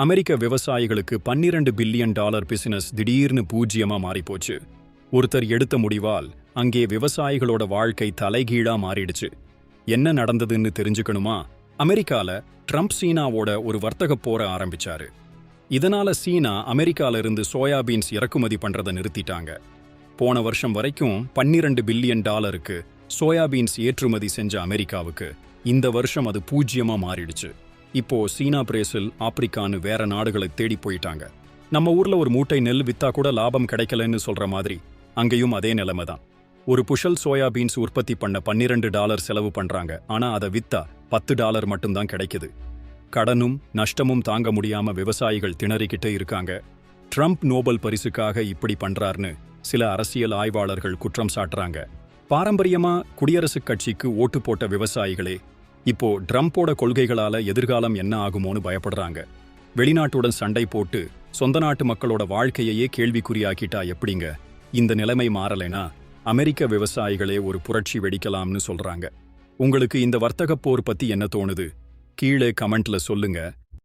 அமெரிக்க விவசாயிகளுக்கு பன்னிரண்டு billion dollar business திடீர்னு பூஜ்ஜியமா மாறிப்போச்சு. ஒருத்தர் எடுத்த முடிவால் அங்கே விவசாயிகளோட வாழ்க்கை தலைகீழா மாறிடுச்சு. என்ன நடந்ததுன்னு தெரிஞ்சுக்கணுமா? அமெரிக்கால ட்ரம்ப் சீனாவோட ஒரு வர்த்தக போர ஆரம்பிச்சாரு. இதனால சீனா அமெரிக்கால இருந்து சோயாபீன்ஸ் இறக்குமதி பண்றதை நிறுத்திட்டாங்க. போன வருஷம் வரைக்கும் பன்னிரண்டு பில்லியன் டாலருக்கு சோயாபீன்ஸ் ஏற்றுமதி செஞ்ச அமெரிக்காவுக்கு இந்த வருஷம் அது பூஜ்ஜியமா மாறிடுச்சு. இப்போ சீனா பிரேசில் ஆப்பிரிக்கான்னு வேற நாடுகளை தேடி போயிட்டாங்க. நம்ம ஊர்ல ஒரு மூட்டை நெல் வித்தா கூட லாபம் கிடைக்கலன்னு சொல்ற மாதிரி அங்கேயும் அதே நிலைமை தான். ஒரு புஷல் சோயாபீன்ஸ் உற்பத்தி பண்ண பன்னிரண்டு டாலர் செலவு பண்றாங்க. ஆனா அதை வித்தா பத்து டாலர் மட்டும்தான் கிடைக்குது. கடனும் நஷ்டமும் தாங்க முடியாம விவசாயிகள் திணறிக்கிட்டே இருக்காங்க. ட்ரம்ப் நோபல் பரிசுக்காக இப்படி பண்றார்னு சில அரசியல் ஆய்வாளர்கள் குற்றம் சாட்டுறாங்க. பாரம்பரியமா குடியரசுக் கட்சிக்கு ஓட்டு போட்ட விவசாயிகளே இப்போ ட்ரம்ப்போட கொள்கைகளால எதிர்காலம் என்ன ஆகுமோன்னு பயப்படுறாங்க. வெளிநாட்டுடன் சண்டை போட்டு சொந்த நாட்டு மக்களோட வாழ்க்கையையே கேள்விக்குறியாக்கிட்டா எப்படிங்க? இந்த நிலைமை மாறலைனா அமெரிக்க விவசாயிகளே ஒரு புரட்சி வெடிக்கலாம்னு சொல்றாங்க. உங்களுக்கு இந்த வர்த்தக போர் பத்தி என்ன தோணுது? கீழே கமெண்ட்ல சொல்லுங்க.